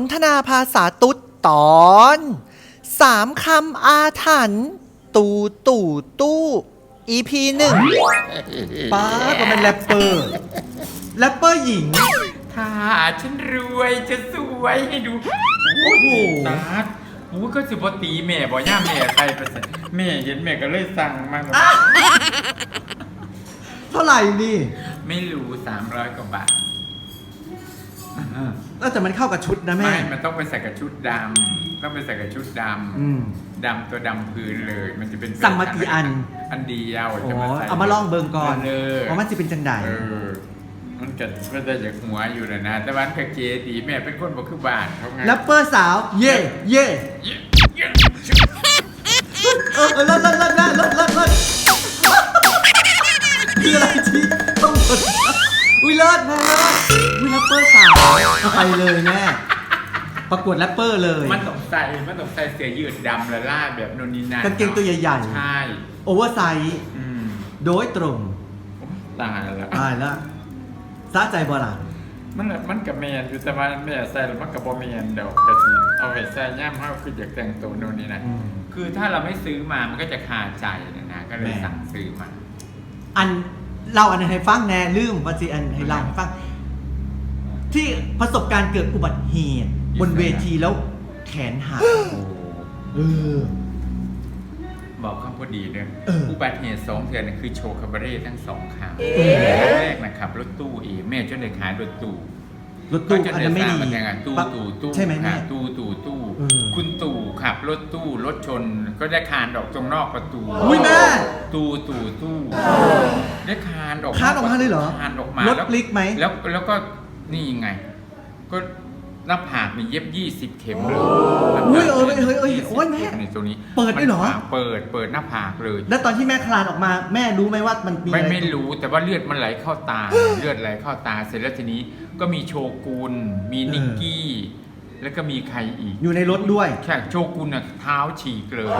นทนาภาษาตุ๊ดตอนสามคำอาถรรพ์ตูตู่ตู้ EP หนึ่งป้าก็เป็นแรปเปอร์แรปเปอร์หญิง ถ้าฉันรวยจะสวยให้ดู โอ้โหตาดโอ้ยก็สิบตีแม่บ่ย่าแม่ใส่ไปใส่แม่เห็นแม่ก็เลยสั่งมาแบบเท่าไหร่นี่ ไม่รู้สามร้อยกว่าบาท แล้วแต่มันเข้ากับชุดนะแม่ ไม่ มันต้องไปใส่กับชุดดำต้องไปใส่กับชุดดอืมำดำตัวดำพื้นเลย มันจะเป็นสั่งมากี่อัน อันเดียวโอ้จะมาใส่เอามาลองเบิงก่อนเลยเพราะมันจะเป็นจังไดเออ มันก็ก็จะจากหัวอยู่นะนะ แต่วันกะเกดีแม่เป็นคนบอกคือบานเขาไง แรปเปอร์สาว เย่เย่ แรปเปอร์สาวไปเลยแม่ประกวดแรปเปอร์เลยมันต้องใส่มันต้องใส่เสื้อยืดดำละล่าแบบโนนนีนากางเกงตัวใหญ่ๆใช่โอเวอร์ไซส์อืมโดยตรงตายแล้วตายแล้วสะใจบ่ล่ะมันมันกับแมนอยู่แต่ว่าแม่ใส่แล้วมันกับบอแมนเดี๋ยวกะทิเอาไปใส่ย่ามเฮาคืออยากแต่งตัวโนนนี่นะอืมคือถ้าเราไม่ซื้อมามันก็จะคาใจนะนะก็เลยแม่สั่งซื้อมา อันเราอันให้ฟังแน่ลืมว่าสิอันให้เราให้ฟัง ที่ประสบการณ์เกิดอุบัติเหตุบนเวทีแล้วแขนหักโอ้เออ บอกคำพูดดีเด้อเอออุบัติเหตุสองเทือนนะคือโชว์คาบาเร่ทั้งสองครั้งเออครั้งแรกนะครับรถตู้เองแม่จนได้ขายรถตู้รถตู้ก็จะอันเดินั้นนไม่ทางดีมายังไงตู้ปะตู้ตู้ใช่ไหมแม่ ค่ะตู้ตู้ตู้เออคุณตู่ขับรถตู้รถชนก็ได้คานออกตรงนอกประตูอุ้ยแม่ตู้ตู้ตู้ได้คานออกคานออกมาเลยเหรอคานออกมารถพลิกไหมแล้วแล้วก็ นี่ไง ก็หน้าผากมีเย็บยี่สิบเข็มเลยอุ้ยเออเฮ้ยเฮ้ยโอ้ยแม่ในตรงนี้เปิดด้วยเหรอ มันเปิดเปิดหน้าผากเลย แล้วตอนที่แม่คลานออกมาแม่รู้ไหมว่ามันมีไม่อะไม่รู้แต่ว่าเลือดมันไหลเข้าตา เลือดไหลเข้าตาเสร็จแล้วทีนี้ก็มีโชกุนมีนิกกี้ แล้วก็มีใครอีก อยู่ในรถด้วย แค่โชกุนน่ะเท้าฉีกเลย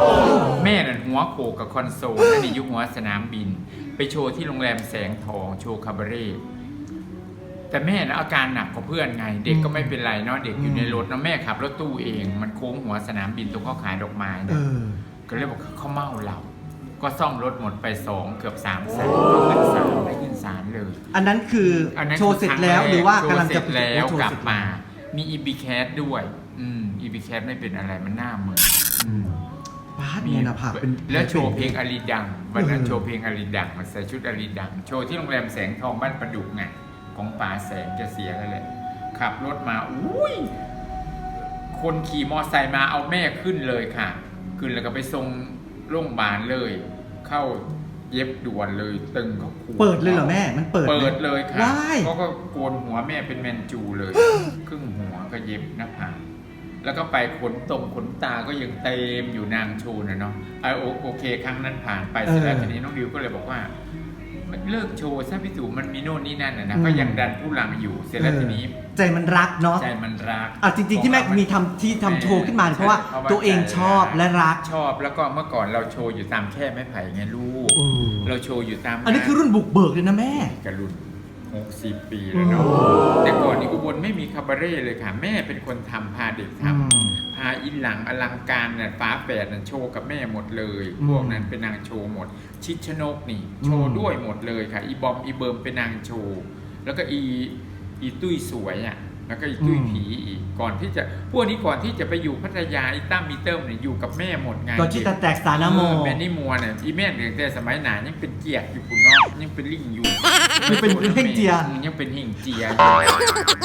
แม่น่ะหัวโขกกับคอนโซลนั่นนี่อยุหัวสนามบิน ไปโชว์ที่โรงแรมแสงทองโชว์คาบาเร่ แต่แม่นะอาการหนักกว่าเพื่อนไง เด็กก็ไม่เป็นไรเนาะเด็กอยู่ในรถเนาะแม่ขับรถตู้เอง มันโค้งหัวสนามบินตรงเขาขายดอกไม้เอนะอก็เลยบอกเขาเมาเรา ก็ซ่อมรถหมดไปสองเกือบสามแสนก็ขึ้นศาลได้ขึ้นศาลเลยอันนั้นคือออันนั้นโชว์เสร็จแล้วหรือว่ากำลังจะโชว์เสร็จแล้วโชว์กลับเสร็จมา มีอีบีแคสด้วย อืมอีบีแคสไม่เป็นอะไรมันหน้าเหมือนอืมปาดเนี่ยนะผักเป็นแล้วโชว์เพลงอารีดังวันนั้นเออโชว์เพลงอารีดังมาใส่ชุดอารีดัง โชว์ที่โรงแรมแสงทองบ้านประดุกไง ของป๋าแสงจะเสียแล้วแหละขับรถมาอุ้ยคนขี่มอไซค์มาเอาแม่ขึ้นเลยค่ะ ขึ้นแล้วก็ไปส่งโรงพยาบาลเลย เข้าเย็บด่วนเลยตึงเขาขูดเปิดเลยเหรอแม่ มันเปิดไหมเปิดเลยค่ะว้ายเขาก็โกนหัวแม่เป็นแมนจูเลย ครึ่งหัวก็เย็บหน้าผากแล้วก็ไปขนตรงขนตาก็ยังเต็มอยู่นางชูนะเนาะไอะโอโอเค ครั้งนั้นผ่านไปเสร็จแล้วทีนี้น้องดิวก็เลยบอกว่า เลิกโชว์ซะพี่ตู่มันมีโน่นนี่นั่นนะนะ ก็ยังดันผู้หลังอยู่เสร็จแล้วทีนี้ ใจมันรักเนาะใจมันรักอะจริง ๆ ที่แม่มีทำที่ทำโชว์ขึ้นมาเพราะว่าตัวเองชอบและรักชอบแล้วก็เมื่อก่อนเราโชว์อยู่ตามแค่ไม้ไผ่ไงลูกอืมเราโชว์อยู่ตาม อันนี้คือรุ่นบุกเบิกเลยนะแม่กระรุ่นหกสิบปีแล้วเนาะ คาบาเร่เลยค่ะ แม่เป็นคนทำพาเด็กทอืมำพาอินหลังอลังการเนี่ยฟ้าแฝดน่ะโชว์กับแม่หมดเลยอืมพวกนั้นเป็นนางโชว์หมด ชิดชนกนี่ โชว์อืมด้วยหมดเลยค่ะ อีบอมอีเบิร์มเป็นนางโชว์ แล้วก็อีอีตุ้ยสวยอะ แล้วก็อีตุ้ยผีอีกก่อนที่จะพวกนี้ก่อนที่จะไปอยู่พัทยาอีตั้มมีเติมเนี่ยอยู่กับแม่หมดไงก่อนที่จะแตกสานาโมเออแม่นี่มัวเนี่ยอีแม่เนี่ยแต่สมัยหนายังเป็นเกียรติอยู่คุณเนาะยังเป็นลิงอยู่ยังเป็นเฮ่งเจียอืมยังเป็นหิ่งเจียอยู่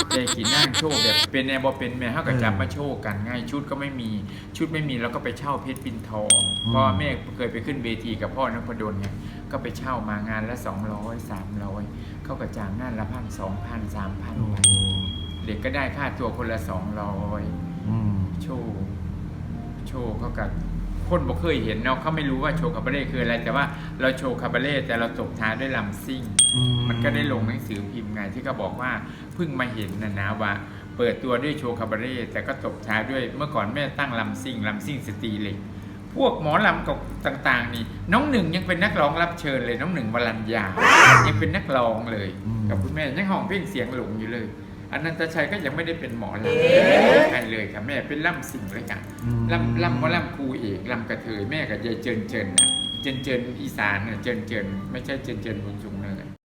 แต่กินนั่งโชว์แบบเป็นแนวบอเป็นแม่เท่ากับเออจับมาโชว์กันง่ายชุดก็ไม่มีชุดไม่มีแล้วก็ไปเช่าเพชรปินทองอืมเพราะว่าแม่เคยไปขึ้นเวทีกับพ่อนพดลไงก็ไปเช่ามางานละสองร้อยสามร้อยเขาก็จ้างงานละพันสองพันสามพันโอ้ เด็กก็ได้ค่าตัวคนละสองร้อยอืมโชว์โชว์เขากับคนบอกเคยเห็นเนาะเขาไม่รู้ว่าโชว์คาบาเร่คืออะไร แต่ว่าเราโชว์คาบาเร่แต่เราตบท้ายด้วยลำซิ่งอืมันก็ได้ลงหนังสือพิมพ์ไงที่เขาบอกว่าเพิ่งมาเห็นนะนะว่า เปิดตัวด้วยโชว์คาบาเร่แต่ก็ตบท้ายด้วยเมื่อก่อนแม่ตั้งลำซิ่งลำซิ่งสตรีเหล็กพวกหมอลำกับต่าง ๆ นี่ น้องหนึ่งยังเป็นนักร้องรับเชิญเลย น้องหนึ่งวรัญญายังเป็นนักร้องเลย กับคุณแม่ยังห้องเพลงเสียงหลงอยู่เลย อนันตชัยก็ยังไม่ได้เป็นหมอลำใครเลยค่ะแม่เป็นล่ำสิ่งเลยค่ะอืมล่ำล่ำว่าล่ำครูเอกล่ำกระเทยแม่กับยายเจินเจินน่ะเจินเจินอีสานน่ะเจินเจินไม่ใช่เจินเจินบุญชุม